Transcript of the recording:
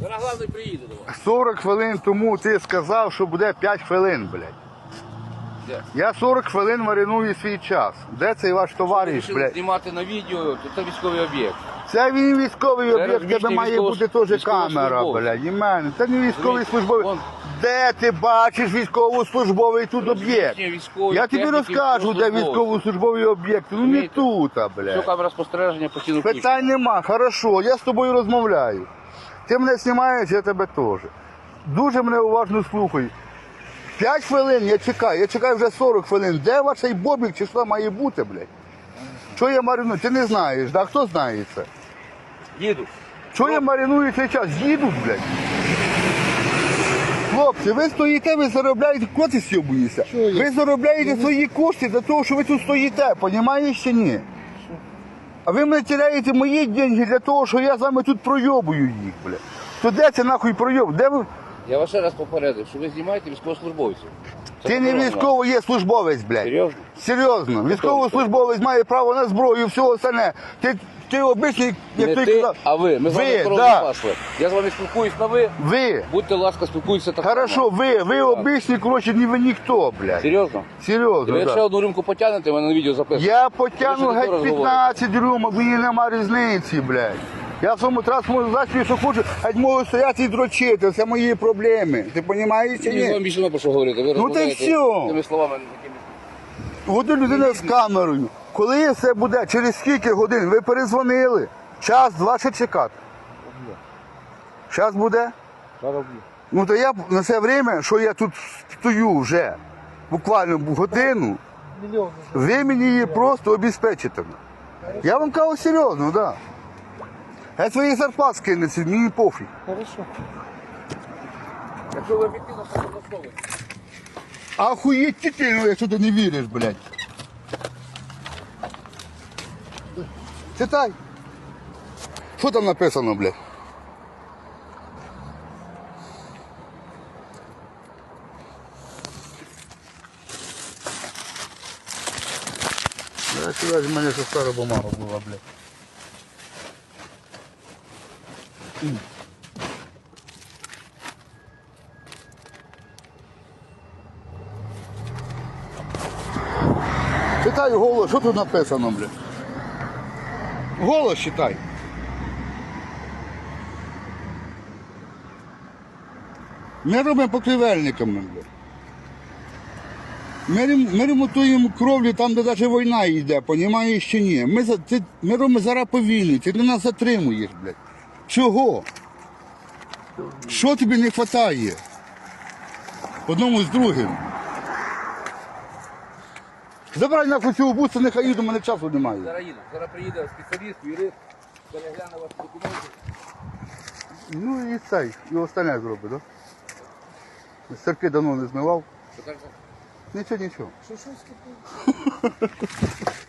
Зараз головний приїде до вас. 40 хвилин тому ти сказав, що буде 5 хвилин, блядь. Де? Я 40 хвилин мариную свій час. Де цей ваш товариш, блядь? знімати на відео, то це військовий об'єкт. Це він військовий об'єкт, тебе має військово- бути теж військовослужбовець. камера, блядь, і мене. Це не військовий Розумієте, службовий. вон- Де ти бачиш військовослужбовий тут об'єкт? Розміщення військової Я тобі техніки, розкажу, де військовослужбовців. військовослужбовий об'єкт. Ну не Розумієте? тут, а, Все, блядь. камера спостереження постійно включена. Питань нема, хорошо, я з тобою розмовляю. Ти мене знімаєш, я тебе теж. Дуже мене уважно слухай. П'ять хвилин я чекаю, я чекаю вже 40 хвилин. Де ваш цей бобік чи що має бути, блядь? Що я мариную? Ти не знаєш, да? Хто знає це? Їду. Що я мариную цей час? Їдуть, блядь. Хлопці, ви стоїте, ви заробляєте, кого ти сьобуєшся? Ви заробляєте свої кошти для того, що ви тут стоїте, понімаєш чи ні? А ви мене теряєте мої деньги для того, що я з вами тут пройобую їх, блядь. То де це нахуй пройоб? Де ви? Я вас ще раз попередив, що ви знімаєте військовослужбовців. Це Ти не заборонено. військовий, є службовець, блядь. Серйозно? Серйозно. Військовослужбовець має право на зброю, все остальне. Ти, ти обичний, як Не той ти, казав. а ви. Ми з вами ви, да. пасли. Я з вами спілкуюсь на ви. ви. Будьте ласка, спілкуйтеся так Хорошо, ви, ви обичні, коротше, ні ви ніхто, блядь. Серйозно? Серйозно, Ви да. ще одну рюмку потягнете, мене на відео записуєте. Я потягну Ви геть таке 15 рюмок, мені нема різниці, блядь. Я в своєму транспортному засобі, що хочу, геть можу стояти і дрочити, це мої проблеми. Ти розумієш чи Мені з більше не про що говорити. Ви Ну, та й розмовляєте всьо. Тими словами, От людина з камерою. Коли це буде, через скільки годин ви перезвонили? Час, два ще чекати. Час буде? Ну то я б на це время, що я тут стою вже, буквально годину, ви мені її просто обезпечите. Я вам кажу серйозно, так. Да. Я свої зарплат скинеться, мені пофіг. Якщо ви об'єктивно що влаштовуєте. Ахуєть ти, ну, якщо ти не віриш, блядь. Читай. Що там написано, блядь? Да, сюди в мене ще стара бумага була, блядь. Читай голос, що тут написано, блядь? Голос читай. Ми робимо покривельниками, блядь. Ми, ми ремонтуємо кровлю там, де навіть війна йде, понімаєш чи ні. Ми, ти, ми робимо зараз по війні, ти нас затримуєш, блядь. Чого? Що тобі не вистачає? Одному з другим. Забирай нахуй цього буса, нехай їду, мене часу немає. Зараз їду. Зараз приїде спеціаліст, юрист, перегляне ваші документи. Ну і цей, і остальне зробить, так? Да? Серки давно не змивав. Що? Нічого, нічого. Що таке?